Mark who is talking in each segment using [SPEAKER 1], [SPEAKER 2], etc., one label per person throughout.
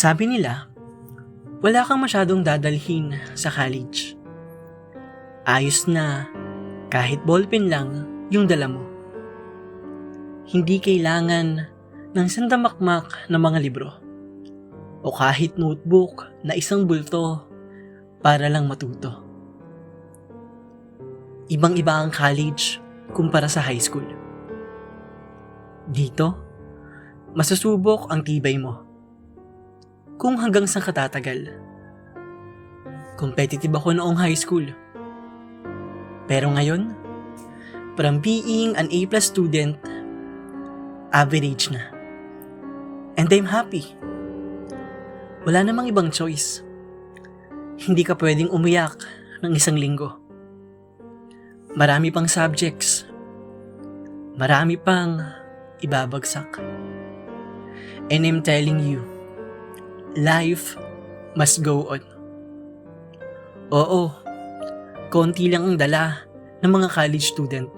[SPEAKER 1] Sabi nila, wala kang masyadong dadalhin sa college. Ayos na kahit ballpen lang yung dala mo. Hindi kailangan ng sandamakmak na mga libro o kahit notebook na isang bulto para lang matuto. Ibang-iba ang college kumpara sa high school. Dito, masusubok ang tibay mo. Kung hanggang saan ka tatagal. Competitive ako noong high school. Pero ngayon, from being an A-plus student, average na. And I'm happy. Wala namang ibang choice. Hindi ka pwedeng umiyak ng isang linggo. Marami pang subjects. Marami pang ibabagsak. And I'm telling you, life must go on. Oo, konti lang ang dala ng mga college student.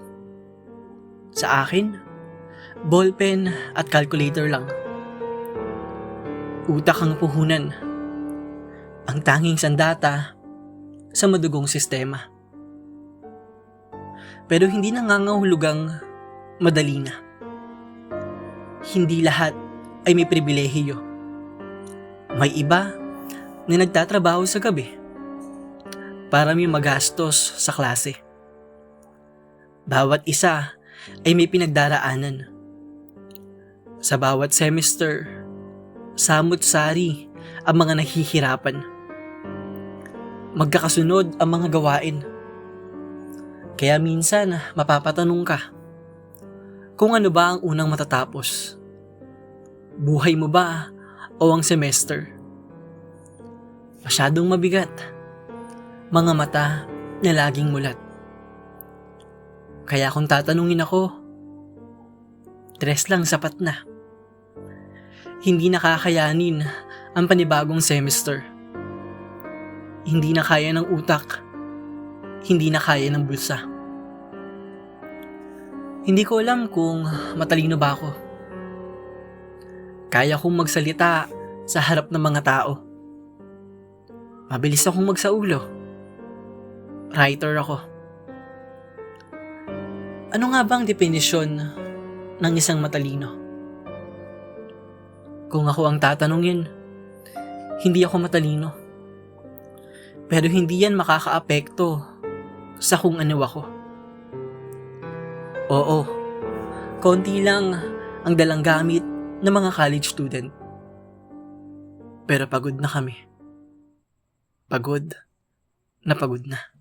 [SPEAKER 1] Sa akin, ballpen at calculator lang. Utak ang puhunan. Ang tanging sandata sa madugong sistema. Pero hindi nangangahulugang madali na. Hindi lahat ay may pribilehiyo. May iba na nagtatrabaho sa gabi para may magastos sa klase. Bawat isa ay may pinagdaraanan. Sa bawat semester, samut-sari ang mga nahihirapan. Magkakasunod ang mga gawain. Kaya minsan mapapatanong ka kung ano ba ang unang matatapos. Buhay mo ba o ang semester? Masyadong mabigat. Mga mata na laging mulat. Kaya kung tatanungin ako, tres lang sapat na. Hindi nakakayanin ang panibagong semester. Hindi na kaya ng utak. Hindi na kaya ng bulsa. Hindi ko alam kung matalino ba ako. Kaya kong magsalita sa harap ng mga tao. Mabilis akong magsaulo. Writer ako. Ano nga ba ang definisyon ng isang matalino? Kung ako ang tatanungin, hindi ako matalino. Pero hindi yan makakaapekto sa kung ano ako. Oo, konti lang ang dalang gamit ng mga college student. Pero pagod na kami. Pagod na pagod na.